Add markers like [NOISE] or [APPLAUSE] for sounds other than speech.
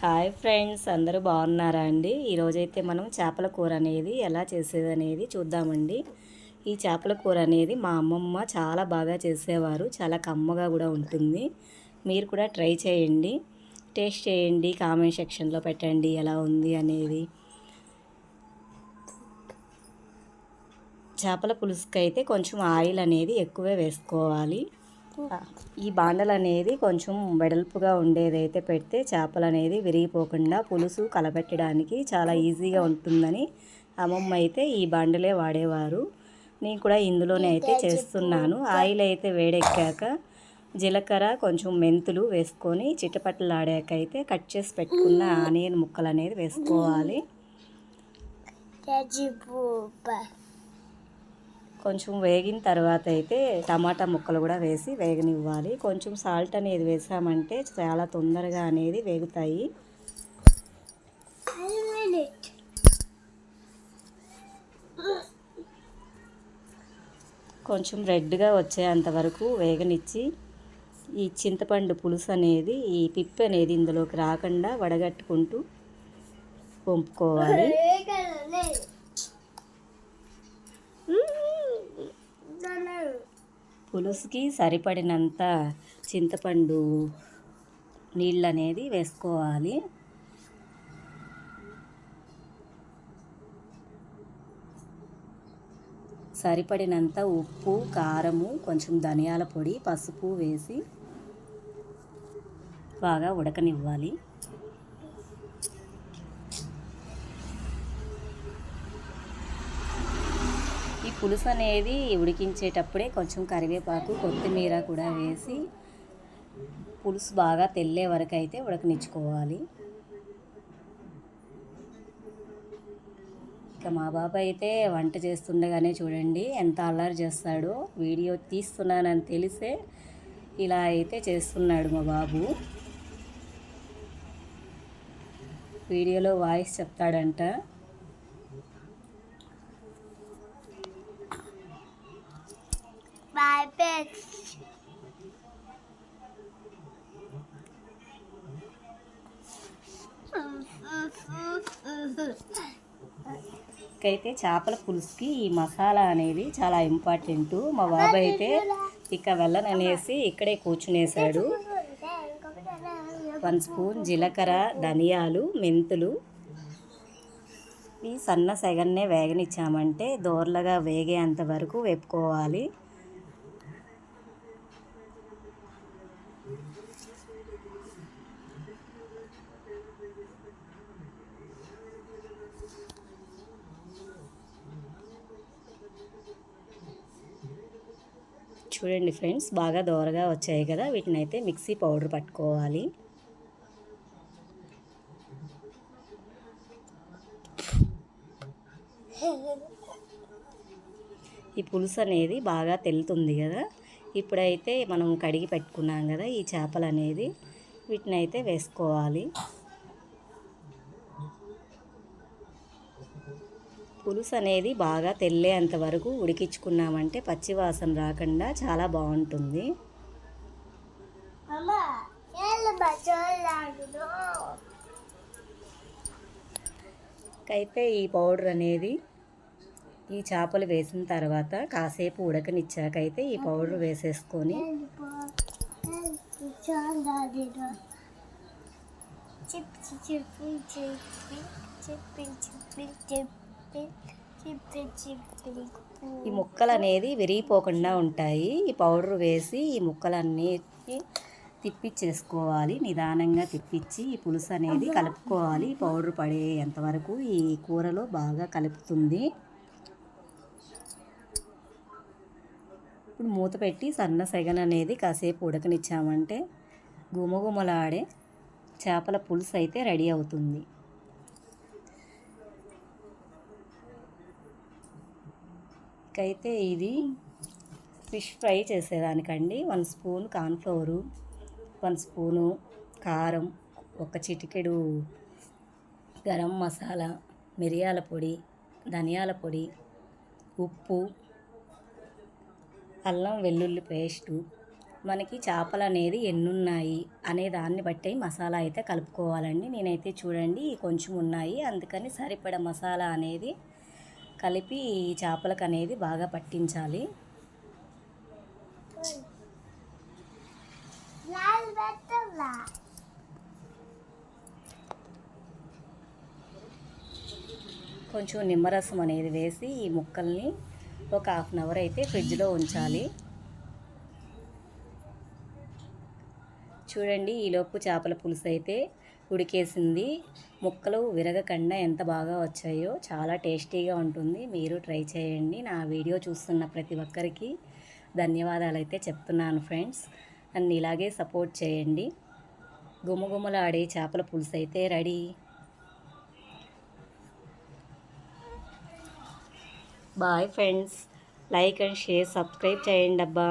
Hi friends అందరూ బాగున్నారా అండి? ఈరోజైతే మనం చేపల కూర అనేది ఎలా చేసేది అనేది చూద్దామండి. ఈ చేపల కూర అనేది మా అమ్మమ్మ చాలా బాగా చేసేవారు చాలా కమ్మగా కూడా ఉంటుంది. మీరు కూడా ట్రై చేయండి. టేస్ట్ చేయండి కామెంట్ సెక్షన్లో పెట్టండి ఎలా ఉంది అనేది. చేపల పులుసుకైతే అయితే కొంచెం ఆయిల్ అనేది ఎక్కువే వేసుకోవాలి. ఈ బాండలు అనేది కొంచెం వెడల్పుగా ఉండేదైతే పెడితే చేపలు అనేది విరిగిపోకుండా పులుసు కలపెట్టడానికి చాలా ఈజీగా ఉంటుందని అమ్మమ్మ అయితే ఈ బాండలే వాడేవారు. నేను కూడా ఇందులోనే అయితే చేస్తున్నాను. ఆయిల్ అయితే వేడెక్కాక జీలకర్ర కొంచెం మెంతులు వేసుకొని చిట్టపట్టలాడాక అయితే కట్ చేసి పెట్టుకున్న ఆనియన్ ముక్కలు అనేది వేసుకోవాలి. కొంచెం వేగిన తర్వాత అయితే టమాటా ముక్కలు కూడా వేసి వేగనివ్వాలి. కొంచెం సాల్ట్ అనేది వేసామంటే చాలా తొందరగా అనేది వేగుతాయి. కొంచెం రెడ్గా వచ్చేంత వరకు వేగనిచ్చి ఈ చింతపండు పులుసు అనేది ఈ పిప్పి అనేది ఇందులోకి రాకుండా వడగట్టుకుంటూ పంపుకోవాలి [LAUGHS] పులుసుకి సరిపడినంత చింతపండు నీళ్ళు అనేది వేసుకోవాలి. సరిపడినంత ఉప్పు కారము కొంచెం ధనియాల పొడి పసుపు వేసి బాగా ఉడకనివ్వాలి. పులుసు అనేది ఉడికించేటప్పుడే కొంచెం కరివేపాకు కొత్తిమీర కూడా వేసి పులుసు బాగా తెల్లే వరకు అయితే ఉడకనిచ్చుకోవాలి. ఇక మా బాబు అయితే వంట చేస్తుండగానే చూడండి ఎంత అల్లరి చేస్తాడో వీడియో తీస్తున్నానని తెలిసే ఇలా అయితే చేస్తున్నాడు మా బాబు. వీడియోలో వాయిస్ చెప్తాడంట Bye, bitch. అయితే చేపల పులుసుకి ఈ మసాలా అనేది చాలా ఇంపార్టెంట్ మా బాబాయ్ అయితే ఇక వెళ్ళననేసి ఇక్కడే కూర్చునేసాడు వన్ స్పూన్ జీలకర్ర ధనియాలు మెంతులు. ఈ సన్న సెగన్నే వేగనిచ్చామంటే దోర్లగా వేగేంత వరకు వేపుకోవాలి. చూడండి ఫ్రెండ్స్ బాగా దోరగా వచ్చాయి కదా వీటిని అయితే మిక్సీ పౌడర్ పట్టుకోవాలి. ఈ పులుసు అనేది బాగా తెలుతుంది కదా. ఇప్పుడైతే మనం కడిగి పెట్టుకున్నాం కదా ఈ చేపలు అనేది వీటిని అయితే వేసుకోవాలి. పులుసు అనేది బాగా తెల్లేంత వరకు ఉడికించుకున్నామంటే పచ్చివాసన రాకుండా చాలా బాగుంటుంది. అయితే ఈ పౌడర్ అనేది ఈ చేపలు వేసిన తర్వాత కాసేపు ఉడకనిచ్చాకైతే ఈ పౌడర్ వేసేసుకొని చెప్పి చెప్పి చెప్పి చెప్పి చెప్పి ఈ ముక్కలు అనేది విరిగిపోకుండా ఉంటాయి. ఈ పౌడర్ వేసి ఈ ముక్కలన్నీ తిప్పిచ్చేసుకోవాలి. నిదానంగా తిప్పించి ఈ పులుసు అనేది కలుపుకోవాలి. ఈ పౌడర్ పడేంత వరకు ఈ కూరలో బాగా కలుపుతుంది. ఇప్పుడు మూత పెట్టి సన్న సెగన్ అనేది కాసేపు ఉడకనిచ్చామంటే గుమగుమలాడే చేపల పులుసు అయితే రెడీ అవుతుంది. అయితే ఇది fish fry చేసేదానికండి. One spoon cornflour one spoon కారం ఒక చిటికెడు గరం మసాలా మిరియాల పొడి ధనియాల పొడి ఉప్పు అల్లం వెల్లుల్లి పేస్టు. మనకి చేపలు అనేది ఎన్నున్నాయి అనే దాన్ని బట్టి మసాలా అయితే కలుపుకోవాలండి. నేనైతే చూడండి కొంచెం ఉన్నాయి. అందుకని సరిపడ మసాలా అనేది కలిపి ఈ చేపలకు అనేది బాగా పట్టించాలి. కొంచెం నిమ్మరసం అనేది వేసి ఈ ముక్కల్ని ఒక హాఫ్ అన్ అవర్ అయితే ఫ్రిడ్జ్లో ఉంచాలి. చూడండి ఈలోపు చేపల పులుసు అయితే ఉడికేసింది. ముక్కలు విరగకుండా ఎంత బాగా వచ్చాయో చాలా టేస్టీగా ఉంటుంది. మీరు ట్రై చేయండి. నా వీడియో చూస్తున్న ప్రతి ఒక్కరికి ధన్యవాదాలు అయితే చెప్తున్నాను ఫ్రెండ్స్. నన్ను ఇలాగే సపోర్ట్ చేయండి. గుమగుమలాడే చేపల పులుసు అయితే ready. Bye friends. Like and share subscribe చేయండి అబ్బా.